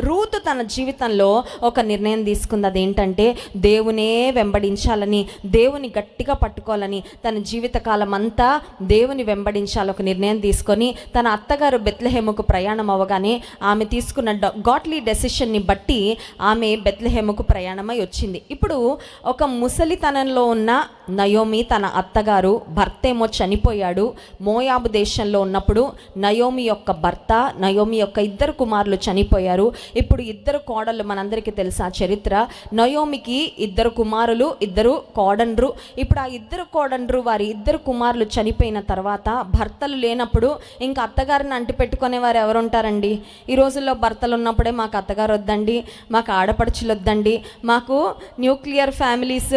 Ruth తన జీవితంలో ఒక నిర్ణయం తీసుకుంది. అదేంటంటే దేవునే వెంబడించాలని దేవుని గట్టిగా పట్టుకోవాలని తన జీవితకాలం అంతా దేవుని వెంబడించాలి ఒక నిర్ణయం తీసుకొని తన అత్తగారు బెత్లహేముకు ప్రయాణం అవ్వగానే ఆమె తీసుకున్న డ- గాట్లీ డెసిషన్ని బట్టి ఆమె బెత్లహేముకు ప్రయాణమై వచ్చింది. ఇప్పుడు ఒక ముసలితనంలో ఉన్న నయోమి తన అత్తగారు భర్త ఏమో చనిపోయాడు. మోయాబు దేశంలో ఉన్నప్పుడు నయోమి యొక్క భర్త నయోమి యొక్క ఇద్దరు కుమారులు చనిపోయారు. ఇప్పుడు ఇద్దరు కోడళ్ళు మనందరికీ తెలుసు ఆ చరిత్ర. నయోమికి ఇద్దరు కుమారులు ఇద్దరు కోడండ్రు. ఇప్పుడు ఆ ఇద్దరు కోడండ్రు వారి ఇద్దరు కుమారులు చనిపోయిన తర్వాత భర్తలు లేనప్పుడు ఇంకా అత్తగారిని అంటిపెట్టుకునే వారు ఎవరు ఉంటారండి ఈ రోజుల్లో భర్తలు ఉన్నప్పుడే మాకు అత్తగారు వద్దండి మాకు ఆడపడుచులు వద్దండి మాకు న్యూక్లియర్ ఫ్యామిలీస్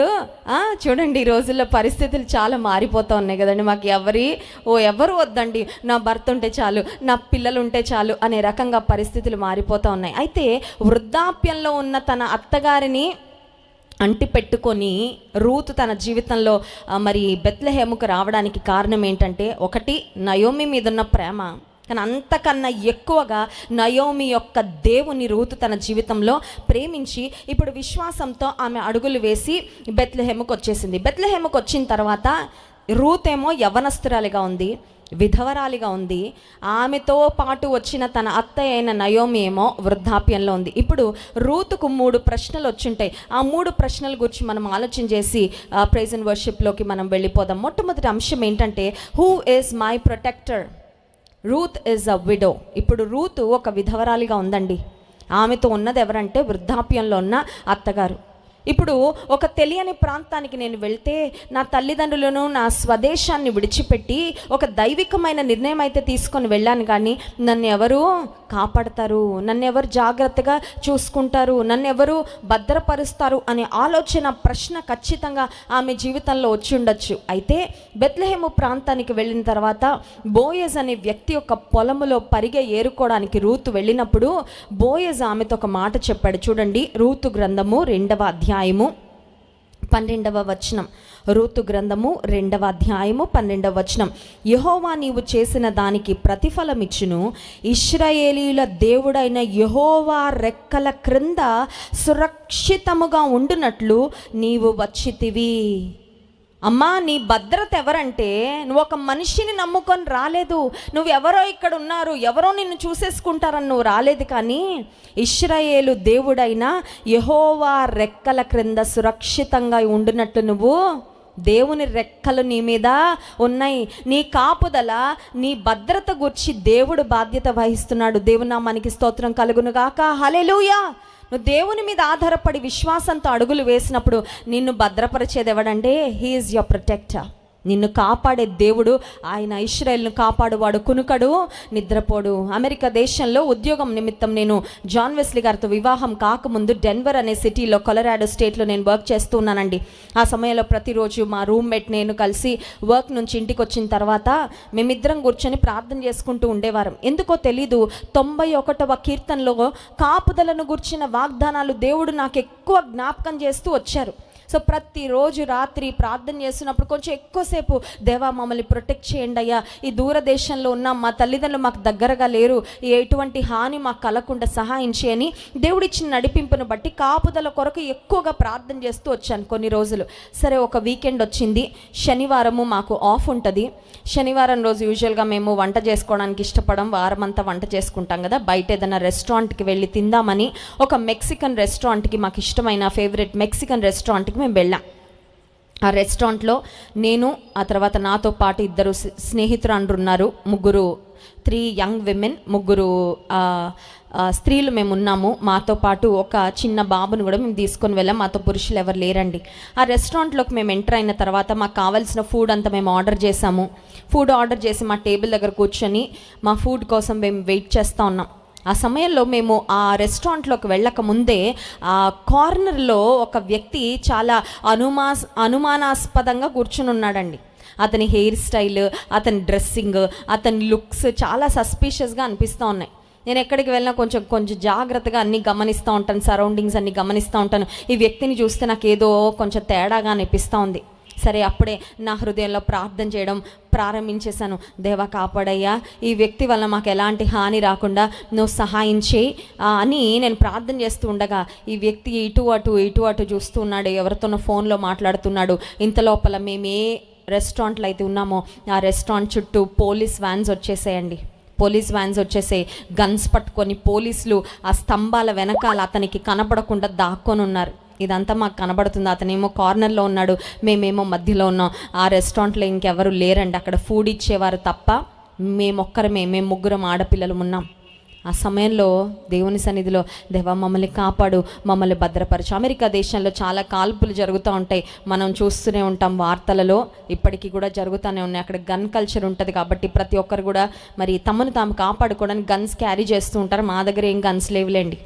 చూడండి ఈ రోజుల్లో పరిస్థితులు చాలా మారిపోతూ ఉన్నాయి కదండి. మాకు ఎవరి ఓ ఎవరు వద్దండి. నా భర్త ఉంటే చాలు నా పిల్లలు ఉంటే చాలు అనే రకంగా పరిస్థితులు మారిపోతూ ఉన్నాయి. అయితే వృద్ధాప్యంలో ఉన్న తన అత్తగారిని అంటి పెట్టుకొని రూత్ తన జీవితంలో మరి బెత్లహేముకు రావడానికి కారణం ఏంటంటే ఒకటి నయోమి మీద ఉన్న ప్రేమ. కానీ అంతకన్నా ఎక్కువగా నయోమి యొక్క దేవుని రూతు తన జీవితంలో ప్రేమించి ఇప్పుడు విశ్వాసంతో ఆమె అడుగులు వేసి బెత్లహేముకు వచ్చేసింది. బెత్లహేముకు వచ్చిన తర్వాత రూతేమో యవనస్తురాలిగా ఉంది. విధవరాలిగా ఉంది. ఆమెతో పాటు వచ్చిన తన అత్త అయిన నయోమి ఏమో వృద్ధాప్యంలో ఉంది. ఇప్పుడు రూతుకు మూడు ప్రశ్నలు వచ్చింటాయి. ఆ మూడు ప్రశ్నల గురించి మనం ఆలోచన చేసి ప్రైజ్ అండ్ వర్షిప్లోకి మనం వెళ్ళిపోదాం. మొట్టమొదటి అంశం ఏంటంటే who is my protector Ruth is a widow ఇప్పుడు రూతు ఒక విధవరాలిగా ఉందండి. ఆమెతో ఉన్నది ఎవరంటే వృద్ధాప్యంలో ఉన్న అత్తగారు. ఇప్పుడు ఒక తెలియని ప్రాంతానికి నేను వెళ్తే నా తల్లిదండ్రులను నా స్వదేశాన్ని విడిచిపెట్టి ఒక దైవికమైన నిర్ణయం అయితే తీసుకొని వెళ్ళాను. కానీ నన్ను ఎవరు కాపాడతారు? నన్ను ఎవరు జాగ్రత్తగా చూసుకుంటారు? నన్ను ఎవరు భద్రపరుస్తారు? అనే ఆలోచన ప్రశ్న ఖచ్చితంగా ఆమె జీవితంలో వచ్చి ఉండొచ్చు. అయితే బెత్లహేము ప్రాంతానికి వెళ్ళిన తర్వాత బోయజ్ అనే వ్యక్తి యొక్క పొలములో పరిగె ఏరుకోవడానికి రూతు వెళ్ళినప్పుడు బోయజ్ ఆమెతో ఒక మాట చెప్పాడు. చూడండి రూతు గ్రంథము రెండవ అధ్యాయము పన్నెండవ వచనం. రూతు గ్రంథము రెండవ అధ్యాయము పన్నెండవ వచనం. యహోవా నీవు చేసిన దానికి ప్రతిఫలమిచ్చును. ఇస్రాయేలీల దేవుడైన యహోవా రెక్కల క్రింద సురక్షితముగా ఉండునట్లు నీవు వచ్చితివి. అమ్మా నీ భద్రత ఎవరంటే? నువ్వు ఒక మనిషిని నమ్ముకొని రాలేదు. నువ్వు ఎవరో ఇక్కడ ఉన్నారు ఎవరో నిన్ను చూసేసుకుంటారని నువ్వు రాలేదు కానీ ఇస్రాయేలు దేవుడైన యహోవా రెక్కల క్రింద సురక్షితంగా ఉండినట్టు నువ్వు దేవుని రెక్కలు నీ మీద ఉన్నాయి. నీ కాపుదల నీ భద్రత గురించి దేవుడు బాధ్యత వహిస్తున్నాడు. దేవునా మనకి స్తోత్రం కలుగును హలెలుయా నువ్వు దేవుని మీద ఆధారపడి విశ్వాసంతో అడుగులు వేసినప్పుడు నిన్ను భద్రపరిచేది ఎవడంటే హీఈస్ యువర్ ప్రొటెక్టర్ నిన్ను కాపాడే దేవుడు ఆయన ఇస్రాయల్ను కాపాడువాడు కునుకడు. నిద్రపోడు. అమెరికా దేశంలో ఉద్యోగం నిమిత్తం నేను జాన్ వెస్లీ గారితో వివాహం కాకముందు డెన్వర్ అనే సిటీలో కొలరాడో స్టేట్లో నేను వర్క్ చేస్తూ ఉన్నానండి. ఆ సమయంలో ప్రతిరోజు మా రూమ్మేట్ నేను కలిసి వర్క్ నుంచి ఇంటికి వచ్చిన తర్వాత మేమిద్దరం కూర్చొని ప్రార్థన చేసుకుంటూ ఉండేవారం. ఎందుకో తెలీదు తొంభై ఒకటవ కీర్తనలో కాపుదలను గుర్చిన వాగ్దానాలు దేవుడు నాకు ఎక్కువ జ్ఞాపకం చేస్తూ వచ్చారు. సో ప్రతిరోజు రాత్రి ప్రార్థన చేస్తున్నప్పుడు కొంచెం ఎక్కువసేపు దేవా మమ్మల్ని ప్రొటెక్ట్ చేయండి అయ్యా. ఈ దూరదేశంలో ఉన్న మా తల్లిదండ్రులు మాకు దగ్గరగా లేరు. ఎటువంటి హాని మాకు కలగకుండా సహాయం చేయని దేవుడిచ్చిన నడిపింపును బట్టి కాపుదల కొరకు ఎక్కువగా ప్రార్థన చేస్తూ వచ్చాను కొన్ని రోజులు. సరే ఒక వీకెండ్ వచ్చింది. శనివారము మాకు ఆఫ్ ఉంటుంది. శనివారం రోజు యూజువల్గా మేము వంట చేసుకోవడానికి ఇష్టపడం వారం అంతా వంట చేసుకుంటాం కదా. బయట ఏదైనా రెస్టారెంట్కి వెళ్ళి తిందామని ఒక మెక్సికన్ రెస్టారెంట్కి మాకు ఇష్టమైన ఫేవరెట్ మెక్సికన్ రెస్టారెంట్కి మేము వెళ్ళాం. ఆ రెస్టారెంట్లో నేను ఆ తర్వాత నాతో పాటు ఇద్దరు స్నే- స్నేహితురాండ్రు ఉన్నారు. ముగ్గురు త్రీ యంగ్ విమెన్ ముగ్గురు స్త్రీలు మేము ఉన్నాము. మాతో పాటు ఒక చిన్న బాబును కూడా మేము తీసుకొని వెళ్ళాం. మాతో పురుషులు ఎవరు లేరండి. ఆ రెస్టారెంట్లోకి మేము ఎంటర్ అయిన తర్వాత మాకు కావాల్సిన ఫుడ్ అంతా మేము ఆర్డర్ చేసాము ఫుడ్ ఆర్డర్ చేసి మా టేబుల్ దగ్గర కూర్చొని మా ఫుడ్ కోసం మేము వెయిట్ చేస్తూ ఉన్నాం. ఆ సమయంలో మేము ఆ రెస్టారెంట్లోకి వెళ్ళక ముందే ఆ కార్నర్లో ఒక వ్యక్తి చాలా అనుమాస్ అనుమానాస్పదంగా కూర్చుని ఉన్నాడండి అతని హెయిర్ స్టైల్ అతని డ్రెస్సింగ్ అతని లుక్స్ చాలా సస్పీషియస్గా అనిపిస్తూ ఉన్నాయి. నేను ఎక్కడికి వెళ్ళినా కొంచెం కొంచెం జాగ్రత్తగా అన్ని గమనిస్తూ ఉంటాను సరౌండింగ్స్ అన్ని గమనిస్తూ ఉంటాను. ఈ వ్యక్తిని చూస్తే నాకు ఏదో కొంచెం తేడాగా అనిపిస్తూ ఉంది. సరే అప్పుడే నా హృదయంలో ప్రార్థన చేయడం ప్రారంభించేశాను. దేవా కాపాడయ్యా ఈ వ్యక్తి వల్ల మాకు ఎలాంటి హాని రాకుండా నువ్వు సహాయం చేయి. అని నేను ప్రార్థన చేస్తూ ఉండగా ఈ వ్యక్తి ఇటు అటు ఇటు అటు చూస్తూ ఉన్నాడు. ఎవరితోనో ఫోన్లో మాట్లాడుతున్నాడు. ఇంత లోపల మేమే రెస్టారెంట్లు రెస్టారెంట్లో అయితే ఉన్నామో ఆ రెస్టారెంట్ చుట్టూ పోలీస్ వ్యాన్స్ వచ్చేసేయండి. పోలీస్ వ్యాన్స్ వచ్చేసి గన్స్ పట్టుకొని పోలీసులు ఆ స్తంభాల వెనకాల అతనికి కనపడకుండా దాక్కొని ఉన్నారు. ఇదంతా మాకు కనబడుతుంది. అతనేమో కార్నర్లో ఉన్నాడు. మేమేమో మధ్యలో ఉన్నాం. ఆ రెస్టారెంట్లో ఇంకెవరు లేరండి. అక్కడ ఫుడ్ ఇచ్చేవారు తప్ప మేమొక్కరమే. మేము ముగ్గురం ఆడపిల్లలు ఉన్నాం. ఆ సమయంలో దేవుని సన్నిధిలో దేవా మమ్మల్ని కాపాడు. మమ్మల్ని భద్రపరచు. అమెరికా దేశంలో చాలా కాల్పులు జరుగుతూ ఉంటాయి. మనం చూస్తూనే ఉంటాం వార్తలలో. ఇప్పటికీ కూడా జరుగుతూనే ఉన్నాయి. అక్కడ గన్ కల్చర్ ఉంటుంది కాబట్టి ప్రతి ఒక్కరు కూడా మరి తమను తాము కాపాడుకోవడానికి గన్స్ క్యారీ చేస్తూ ఉంటారు. మా దగ్గర ఏం గన్స్ లేవులేండి.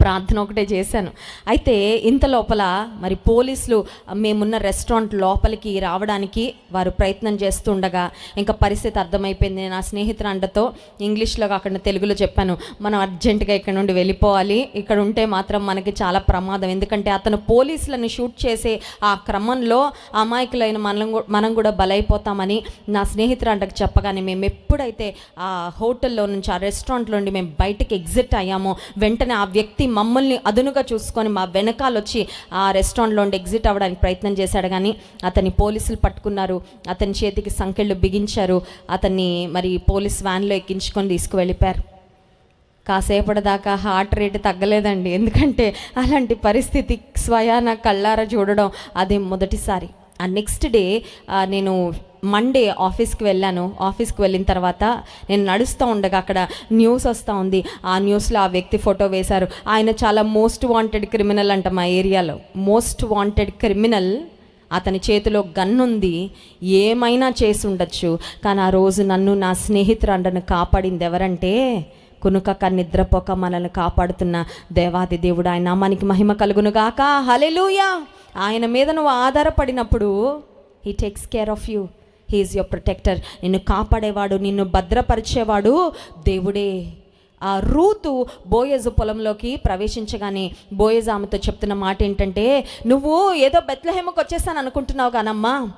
ప్రార్థన ఒకటే చేశాను. అయితే ఇంత లోపల మరి పోలీసులు మేమున్న రెస్టారెంట్ లోపలికి రావడానికి వారు ప్రయత్నం చేస్తుండగా ఇంకా పరిస్థితి అర్థమైపోయింది. నేను నా స్నేహితురాండతో ఇంగ్లీష్లో కాకుండా తెలుగులో చెప్పాను. మనం అర్జెంటుగా ఇక్కడ నుండి వెళ్ళిపోవాలి. ఇక్కడ ఉంటే మాత్రం మనకి చాలా ప్రమాదం. ఎందుకంటే అతను పోలీసులను షూట్ చేసే ఆ క్రమంలో అమాయకులైన మనం మనం కూడా బలైపోతామని నా స్నేహితురాంటకు చెప్పగానే మేము ఎప్పుడైతే ఆ హోటల్లో నుంచి ఆ రెస్టారెంట్లో నుండి మేము బయటకు ఎగ్జిట్ అయ్యామో వెంటనే ఆ వ్యక్తి మమ్మల్ని అదునుగా చూసుకొని మా వెనకాల వచ్చి ఆ రెస్టారెంట్లో ఉండి ఎగ్జిట్ అవ్వడానికి ప్రయత్నం చేశాడు. కానీ అతన్ని పోలీసులు పట్టుకున్నారు. అతని చేతికి సంకెళ్ళు బిగించారు. అతన్ని మరి పోలీస్ వ్యాన్లో ఎక్కించుకొని తీసుకువెళ్ళిపోయారు. కాసేపటి దాకా హార్ట్ రేట్ తగ్గలేదండి. ఎందుకంటే అలాంటి పరిస్థితి స్వయాన కళ్ళారా చూడడం అదే మొదటిసారి. ఆ నెక్స్ట్ డే నేను మండే ఆఫీస్కి వెళ్ళాను. ఆఫీస్కి వెళ్ళిన తర్వాత నేను నడుస్తూ ఉండగా అక్కడ న్యూస్ వస్తూ ఉంది. ఆ న్యూస్లో ఆ వ్యక్తి ఫోటో వేశారు. ఆయన చాలా మోస్ట్ వాంటెడ్ క్రిమినల్ అంట మా ఏరియాలో. మోస్ట్ వాంటెడ్ క్రిమినల్ అతని చేతిలో గన్ ఉంది. ఏమైనా చేసి ఉండొచ్చు. కానీ ఆ రోజు నన్ను నా స్నేహితురాండను కాపాడింది ఎవరంటే కునుకక నిద్రపోక మనల్ని కాపాడుతున్న దేవాది దేవుడు. ఆయన మనకి మహిమ కలుగును హలెలుయా ఆయన మీద నువ్వు ఆధారపడినప్పుడు he takes care of you he is your protector నిన్ను కాపాడేవాడు నిన్ను భద్రపరిచేవాడు దేవుడే. ఆ రూతు బోయజు పొలంలోకి ప్రవేశించగానే బోయజు ఆమెతో చెప్తున్న మాట ఏంటంటే నువ్వు ఏదో బెత్లహేమకు వచ్చేసాను అనుకుంటున్నావు కానమ్మా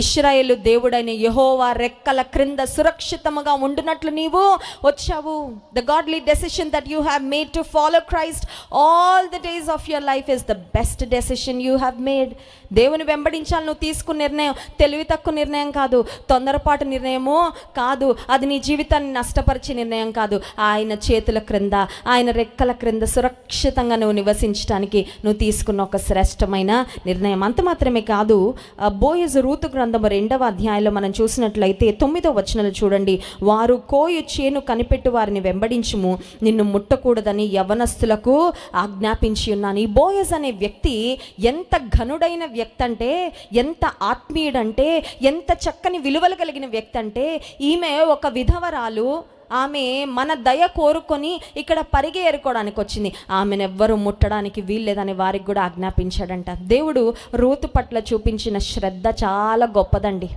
ఇస్రాయేలు దేవుడైన యహోవా రెక్కల క్రింద సురక్షితముగా ఉండునట్లు నీవు వచ్చావు. The godly decision that you have made to follow Christ all the days of your life is the best decision you have made దేవుని వెంబడించాలి నువ్వు తీసుకున్న నిర్ణయం తెలివి తక్కువ నిర్ణయం కాదు తొందరపాటు నిర్ణయమో కాదు అది నీ జీవితాన్ని నష్టపరిచే నిర్ణయం కాదు. ఆయన చేతుల క్రింద ఆయన రెక్కల క్రింద సురక్షితంగా నువ్వు నివసించడానికి నువ్వు తీసుకున్న ఒక శ్రేష్టమైన నిర్ణయం. అంత మాత్రమే కాదు బోయజ్ రూతు గ్రంథము రెండవ అధ్యాయంలో మనం చూసినట్లయితే తొమ్మిదో వచనాలు చూడండి. వారు కోయు చేను కనిపెట్టు వారిని వెంబడించుము. నిన్ను ముట్టకూడదని యవనస్తులకు ఆజ్ఞాపించి ఉన్నాను. ఈ బోయస్ అనే వ్యక్తి ఎంత ఘనుడైన వ్యక్తి అంటే ఎంత ఆత్మీయుడంటే ఎంత చక్కని విలువలు కలిగిన వ్యక్తి అంటే ఈమె ఒక విధవరాలు ఆమె మన దయ కోరుకొని ఇక్కడ పరిగె ఏరుకోవడానికి వచ్చింది. ఆమెను ఎవ్వరూ ముట్టడానికి వీల్లేదని వారికి కూడా ఆజ్ఞాపించాడంట. దేవుడు రూతు పట్ల చూపించిన శ్రద్ధ చాలా గొప్పదండి.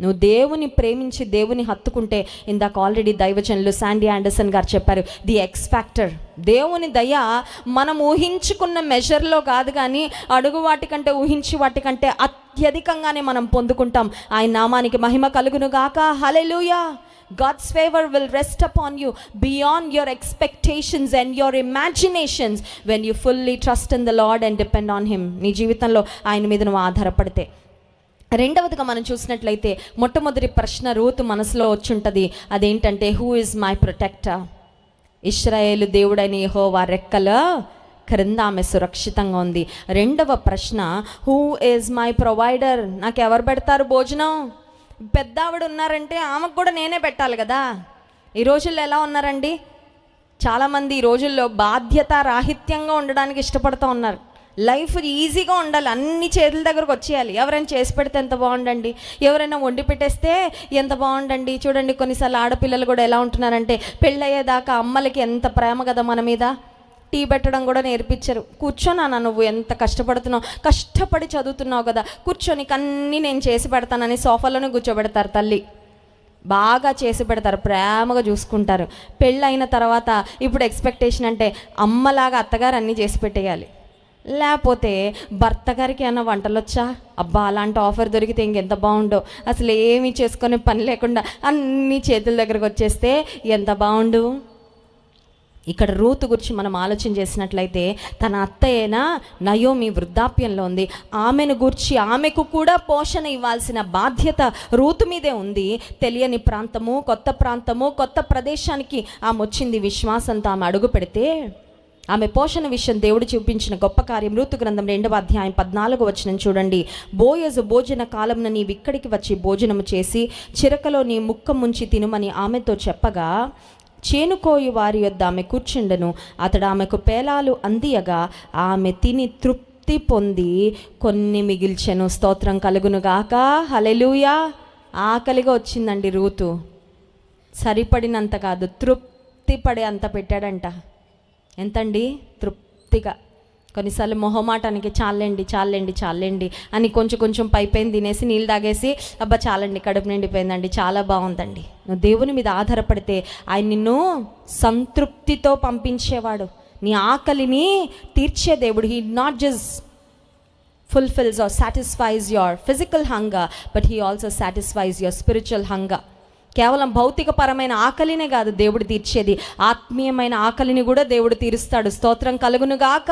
నువ్వు దేవుని ప్రేమించి దేవుని హత్తుకుంటే ఇందాక ఆల్రెడీ దైవజనులు శాండీ ఆండర్సన్ గారు చెప్పారు ది ఎక్స్ ఫ్యాక్టర్. దేవుని దయ మనం ఊహించుకున్న మెజర్లో కాదు కానీ అడుగు వాటికంటే ఊహించి వాటికంటే అత్యధికంగానే మనం పొందుకుంటాం. ఆయన నామానికి మహిమ కలుగును గాక hallelujah God's favour will rest upon you beyond your expectations and your imaginations when you fully trust in the lord and depend on him నీ జీవితంలో ఆయన మీద నువ్వు ఆధారపడితే. రెండవదిగా మనం చూసినట్లయితే మొట్టమొదటి ప్రశ్న రూతు మనసులో వచ్చుంటుంది. అదేంటంటే హూ ఇస్ మై ప్రొటెక్టర్ ఇస్రాయేలు దేవుడైన వా రెక్కల క్రింద ఆమె సురక్షితంగా ఉంది. రెండవ ప్రశ్న హూ ఈజ్ మై ప్రొవైడర్ నాకు ఎవరు పెడతారు భోజనం? పెద్ద ఆవిడ ఉన్నారంటే ఆమెకు కూడా నేనే పెట్టాలి కదా? ఈ రోజుల్లో ఎలా ఉన్నారండి? చాలామంది ఈ రోజుల్లో బాధ్యత రాహిత్యంగా ఉండడానికి ఇష్టపడుతూ ఉన్నారు. లైఫ్ ఈజీగా ఉండాలి. అన్ని చేతుల దగ్గరకు వచ్చేయాలి. ఎవరైనా చేసి పెడితే ఎంత బాగుండండి? ఎవరైనా వండి పెట్టేస్తే ఎంత బాగుండండి? చూడండి కొన్నిసార్లు ఆడపిల్లలు కూడా ఎలా ఉంటున్నారంటే పెళ్ళయ్యేదాకా అమ్మలకి ఎంత ప్రేమ కదా మన మీద? టీ పెట్టడం కూడా నేర్పించరు. కూర్చోనాన్న నువ్వు ఎంత కష్టపడుతున్నావు? కష్టపడి చదువుతున్నావు కదా. కూర్చొని అన్నీ నేను చేసి పెడతానని సోఫాలోనే కూర్చోబెడతారు తల్లి. బాగా చేసి పెడతారు ప్రేమగా చూసుకుంటారు. పెళ్ళైన తర్వాత ఇప్పుడు ఎక్స్పెక్టేషన్ అంటే అమ్మలాగా అత్తగారు అన్నీ చేసి పెట్టేయాలి. లేకపోతే భర్త గారికి ఏమైనా వంటలు వచ్చా? అబ్బా అలాంటి ఆఫర్ దొరికితే ఇంకెంత బాగుండో. అసలు ఏమీ చేసుకునే పని లేకుండా అన్నీ చేతుల దగ్గరకు వచ్చేస్తే ఎంత బాగుండు? ఇక్కడ రూతు గురించి మనం ఆలోచన చేసినట్లయితే తన అత్తయ్యన నయోమి వృద్ధాప్యంలో ఉంది. ఆమెను గురించి ఆమెకు కూడా పోషణ ఇవ్వాల్సిన బాధ్యత రూతు మీదే ఉంది. తెలియని ప్రాంతము కొత్త ప్రాంతము కొత్త ప్రదేశానికి ఆమె వచ్చింది విశ్వాసంతో ఆమె అడుగు పెడితే ఆమె పోషణ విషయం దేవుడు చూపించిన గొప్ప కార్యం. ఋతు గ్రంథం రెండవ అధ్యాయం పద్నాలుగు వచ్చిన చూడండి. బోయజు భోజన కాలంన నీవు ఇక్కడికి వచ్చి భోజనము చేసి చిరకలో నీ ముక్క ముంచి తినుమని ఆమెతో చెప్పగా చేనుకోయి వారి యొద్ద ఆమె కూర్చుండెను. అతడు ఆమెకు పేలాలు అందియగా ఆమె తిని తృప్తి పొంది కొన్ని మిగిల్చెను. స్తోత్రం కలుగునుగాక హలెలూయా ఆకలిగా వచ్చిందండి రూతు. సరిపడినంత కాదు తృప్తి పడే అంత పెట్టాడంట. ఎంతండి? తృప్తిగా. కొన్నిసార్లు మొహమాటానికి చాలండి చాలండి చాలండి అని కొంచెం కొంచెం పైపైన తినేసి నీళ్ళు తాగేసి అబ్బా చాలండి కడుపు నిండిపోయిందండి చాలా బాగుందండి. నువ్వు దేవుని మీద ఆధారపడితే ఆయన నిన్ను సంతృప్తితో పంపించేవాడు. నీ ఆకలిని తీర్చే దేవుడు. He not just fulfils or satisfies your physical hunger, but he also satisfies your spiritual హంగా కేవలం భౌతికపరమైన ఆకలినే కాదు దేవుడు తీర్చేది. ఆత్మీయమైన ఆకలిని కూడా దేవుడు తీరుస్తాడు. స్తోత్రం కలుగును గాక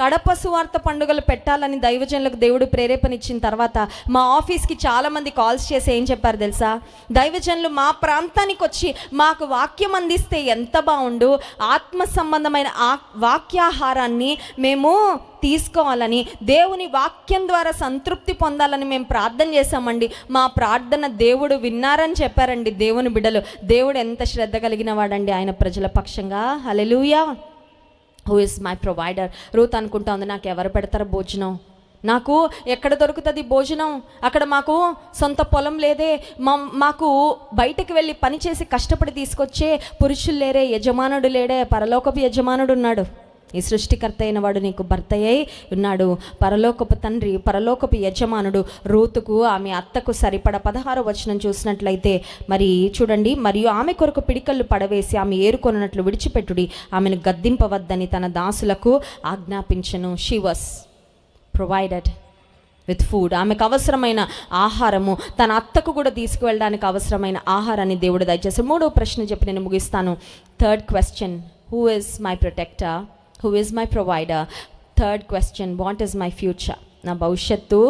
కడప సువార్త పండుగలు పెట్టాలని దైవజనులకు దేవుడు ప్రేరేపణ ఇచ్చిన తర్వాత మా ఆఫీస్కి చాలామంది కాల్స్ చేసి ఏం చెప్పారు తెలుసా? దైవజనులు మా ప్రాంతానికి వచ్చి మాకు వాక్యం అందిస్తే ఎంత బాగుండు? ఆత్మ సంబంధమైన ఆ వాక్యాహారాన్ని మేము తీసుకోవాలని దేవుని వాక్యం ద్వారా సంతృప్తి పొందాలని మేము ప్రార్థన చేశామండి. మా ప్రార్థన దేవుడు విన్నారని చెప్పారండి దేవుని బిడ్డలు దేవుడు ఎంత శ్రద్ధ కలిగిన వాడండి ఆయన ప్రజల పక్షంగా. Hallelujah who is my provider Ruth అనుకుంటా ఉంది నాకు ఎవరు పెడతారు భోజనం? నాకు ఎక్కడ దొరుకుతుంది భోజనం? అక్కడ మాకు సొంత పొలం లేదే. మా మాకు బయటకు వెళ్ళి పనిచేసి కష్టపడి తీసుకొచ్చే పురుషులు లేరే యజమానుడు లేడే పరలోకపు యజమానుడు ఉన్నాడు. ఈ సృష్టికర్త అయిన వాడు నీకు భర్త అయి ఉన్నాడు. పరలోకపు తండ్రి పరలోకపు యజమానుడు రూతుకు ఆమె అత్తకు సరిపడ పదహారు వచనం చూసినట్లయితే మరి చూడండి మరియు ఆమె కొరకు పిడికళ్ళు పడవేసి ఆమె ఏరుకొనున్నట్లు విడిచిపెట్టుడి. ఆమెను గద్దింపవద్దని తన దాసులకు ఆజ్ఞాపించను. She was provided with food ఆమెకు అవసరమైన ఆహారము తన అత్తకు కూడా తీసుకువెళ్ళడానికి అవసరమైన ఆహారాన్ని దేవుడు దయచేసి మూడో ప్రశ్న చెప్పి నేను ముగిస్తాను. Third question who is my protector who is my provider third question what is my future నా భవిష్యత్తు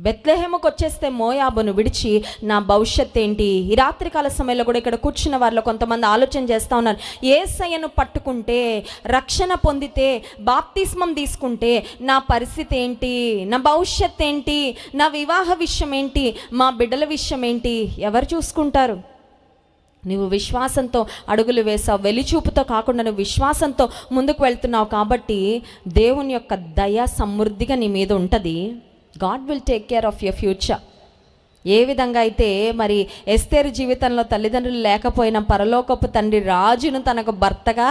బెత్లెహేముకు వచ్చేస్తే మోయాబును విడిచి నా భవిష్యత్ ఏంటి ఈ రాత్రికాల సమయంలో కూడా ఇక్కడ కూర్చున్న వారిలో కొంతమంది ఆలోచన చేస్తూ ఉన్నారు. ఏసయ్యను పట్టుకుంటే రక్షణ పొందితే బాప్తిస్మం తీసుకుంటే నా పరిస్థితి ఏంటి నా భవిష్యత్ ఏంటి నా వివాహ విషయం ఏంటి మా బిడ్డల విషయం ఏంటి ఎవరు చూసుకుంటారు? నువ్వు విశ్వాసంతో అడుగులు వేసావు వెలిచూపుతో కాకుండా నువ్వు విశ్వాసంతో ముందుకు వెళ్తున్నావు కాబట్టి దేవుని యొక్క దయ సమృద్ధిగా నీ మీద ఉంటుంది. God will take care of your future ఏ విధంగా అయితే మరి ఎస్తేరు జీవితంలో తల్లిదండ్రులు లేకపోయినా పరలోకపు తండ్రి రాజును తనకు భర్తగా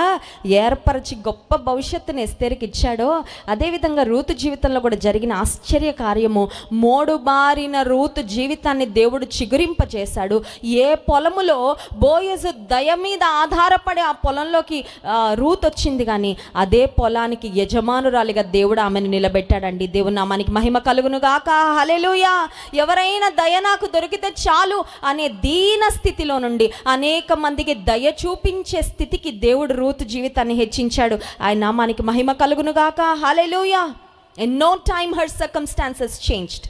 ఏర్పరిచి గొప్ప భవిష్యత్తుని ఎస్తేరుకి ఇచ్చాడో అదేవిధంగా రూతు జీవితంలో కూడా జరిగిన ఆశ్చర్య కార్యము. మోడుబారిన రూతు జీవితాన్ని దేవుడు చిగురింపచేశాడు. ఏ పొలములో బోయజు దయ మీద ఆధారపడి ఆ పొలంలోకి రూతు రూత్ వచ్చింది కానీ అదే పొలానికి యజమానురాలిగా దేవుడు ఆమెను నిలబెట్టాడండి. దేవుడు నామానికి మహిమ కలుగును గాక హలెలుయా ఎవరైనా దయ నాకు దొరికితే చాలు అనే దీన స్థితిలో నుండి అనేక మందికి దయ చూపించే స్థితికి దేవుడు రూత్ జీవితాన్ని హెచ్చించాడు. ఆయన నామానికి మహిమ కలుగును గాక hallelujah in no time her circumstances changed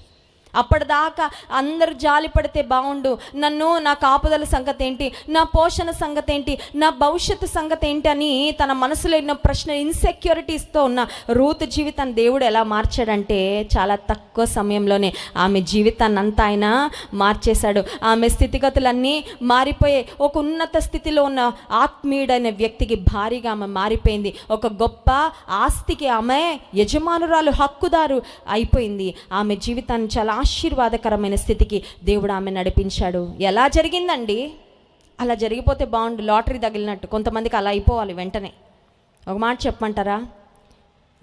అప్పటిదాకా అందరు జాలి పడితే బాగుండు నన్ను నా కాపుదల సంగతి ఏంటి నా పోషణ సంగతి ఏంటి నా భవిష్యత్తు సంగతి ఏంటి అని తన మనసులో ఉన్న ప్రశ్న ఇన్సెక్యూరిటీస్తో ఉన్న రూత్ జీవితాన్ని దేవుడు ఎలా మార్చాడంటే చాలా తక్కువ సమయంలోనే ఆమె జీవితాన్ని అంతా ఆయన మార్చేశాడు. ఆమె స్థితిగతులన్నీ మారిపోయే ఒక ఉన్నత స్థితిలో ఉన్న ఆత్మీయుడైన వ్యక్తికి భారీగా ఆమె మారిపోయింది. ఒక గొప్ప ఆస్తికి ఆమె యజమానురాలు హక్కుదారు అయిపోయింది. ఆమె జీవితాన్ని చాలా ఆశీర్వాదకరమైన స్థితికి దేవుడు ఆమె నడిపించాడు. ఎలా జరిగిందండి? అలా జరిగిపోతే బాగుండు లాటరీ తగిలినట్టు. కొంతమందికి అలా అయిపోవాలి వెంటనే. ఒక మాట చెప్పమంటారా?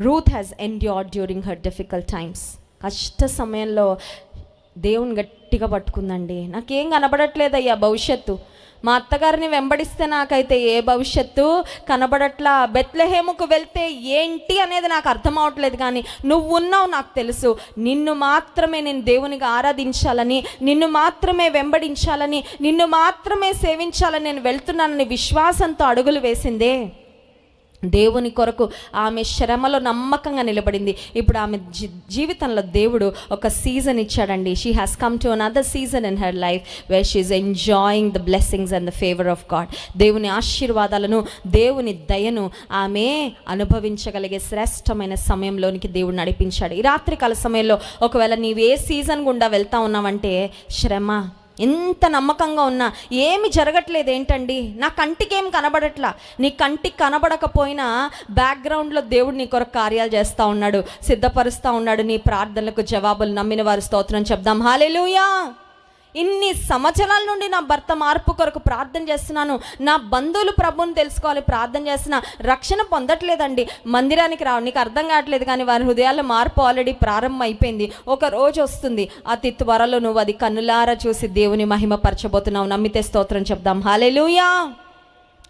Ruth has endure during her difficult times కష్ట సమయంలో దేవుని గట్టిగా పట్టుకుందండి. నాకేం కనబడట్లేదయ్యా భవిష్యత్తు. మా అత్తగారిని వెంబడిస్తే నాకైతే ఏ భవిష్యత్తు కనబడట్లా. బెత్లహేముకు వెళ్తే ఏంటి అనేది నాకు అర్థం అవట్లేదు కానీ నువ్వు ఉన్నావు నాకు తెలుసు. నిన్ను మాత్రమే నేను దేవునిగా ఆరాధించాలని నిన్ను మాత్రమే వెంబడించాలని నిన్ను మాత్రమే సేవించాలని నేను వెళ్తున్నానని విశ్వాసంతో అడుగులు వేసిందే. దేవుని కొరకు ఆమె శ్రమలో నమ్మకంగా నిలబడింది. ఇప్పుడు ఆమె జీవితంలో దేవుడు ఒక సీజన్ ఇచ్చాడండి. She has come to another season in her life where she is enjoying the blessings and the favour of God దేవుని ఆశీర్వాదాలను దేవుని దయను ఆమె అనుభవించగలిగే శ్రేష్టమైన సమయంలోనికి దేవుడు నడిపించాడు. ఈ రాత్రికాల సమయంలో ఒకవేళ నీవు ఏ సీజన్ గుండా వెళ్తా ఉన్నావంటే శ్రమ ఎంత నమ్మకంగా ఉన్నా ఏమి జరగట్లేదు ఏంటండి? నా కంటికి ఏం కనబడట్లా? నీ కంటికి కనబడకపోయినా బ్యాక్గ్రౌండ్లో దేవుడు నీ కొరకు కార్యాలు చేస్తూ ఉన్నాడు సిద్ధపరుస్తూ ఉన్నాడు నీ ప్రార్థనలకు జవాబులు నమ్మిన వారు స్తోత్రం చెప్దాం. హాలేలుయా ఇన్ని సంవత్సరాల నుండి నా భర్త మార్పు కొరకు ప్రార్థన చేస్తున్నాను. నా బంధువులు ప్రభుని తెలుసుకోవాలి ప్రార్థన చేస్తున్నా. రక్షణ పొందట్లేదండి. మందిరానికి రావు నీకు అర్థం కావట్లేదు కానీ వారి హృదయాల్లో మార్పు ఆల్రెడీ ప్రారంభం అయిపోయింది. ఒక రోజు వస్తుంది. అతి త్వరలో నువ్వు అది కన్నులారా చూసి దేవుని మహిమ పరచబోతున్నావు నమ్మితే స్తోత్రం చెప్దాం. హాలే లూయా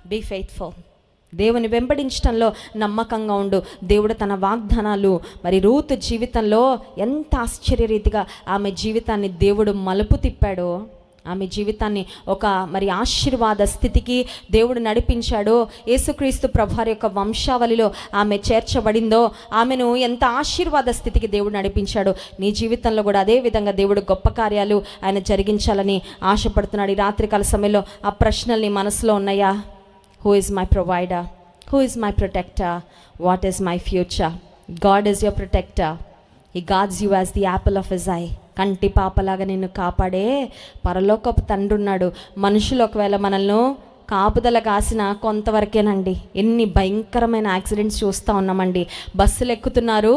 బీ ఫెయిత్ఫుల్ దేవుని వెంబడించడంలో నమ్మకంగా ఉండు. దేవుడు తన వాగ్దానాలు మరి రూతు జీవితంలో ఎంత ఆశ్చర్యరీతిగా ఆమె జీవితాన్ని దేవుడు మలుపు తిప్పాడో ఆమె జీవితాన్ని ఒక మరి ఆశీర్వాద స్థితికి దేవుడు నడిపించాడో యేసుక్రీస్తు ప్రభువారి యొక్క వంశావళిలో ఆమె చేర్చబడిందో ఆమెను ఎంత ఆశీర్వాద స్థితికి దేవుడు నడిపించాడో నీ జీవితంలో కూడా అదే విధంగా దేవుడు గొప్ప కార్యాలు ఆయన జరిగించాలని ఆశపడుతున్నాడు. ఈ రాత్రికాల సమయంలో ఆ ప్రశ్నల్ని మనసులో ఉన్నాయా? Who is my provider who is my protector what is my future God is your protector ఈ God's you as the apple of his eye కంటి పాపలాగా నిన్ను కాపాడే పరలోకపు తండ్రి ఉన్నాడు. మనుషులు ఒకవేళ మనల్ని కాపుదల కాసిన కొంతవరకేనండి. ఎన్ని భయంకరమైన యాక్సిడెంట్స్ చూస్తూ ఉన్నామండి. బస్సులు ఎక్కుతున్నారు.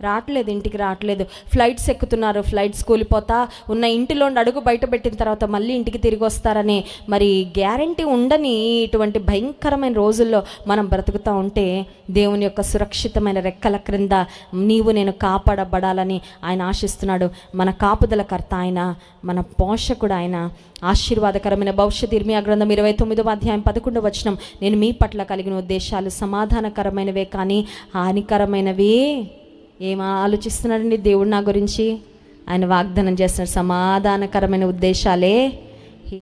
రావట్లేదు ఇంటికి రావట్లేదు ఫ్లైట్స్ ఎక్కుతున్నారు ఫ్లైట్స్ కూలిపోతా ఉన్న ఇంటిలో అడుగు బయట పెట్టిన తర్వాత మళ్ళీ ఇంటికి తిరిగి వస్తారని. మరి గ్యారంటీ ఉండని ఇటువంటి భయంకరమైన రోజుల్లో మనం బ్రతుకుతూ ఉంటే దేవుని యొక్క సురక్షితమైన రెక్కల క్రింద నీవు నేను కాపాడబడాలని ఆయన ఆశిస్తున్నాడు. మన కాపుదలకర్త ఆయన మన పోషకుడు ఆయన. ఆశీర్వాదకరమైన భవిష్యత్ ఇర్మియా గ్రంథం ఇరవై తొమ్మిదవ అధ్యాయం పదకొండవ వచనం. నేను మీ పట్ల కలిగిన ఉద్దేశాలు సమాధానకరమైనవే కానీ హానికరమైనవే. ఏం ఆలోచిస్తున్నాడండి దేవుడు నా గురించి? ఆయన వాగ్దానం చేస్తున్నాడు సమాధానకరమైన ఉద్దేశాలే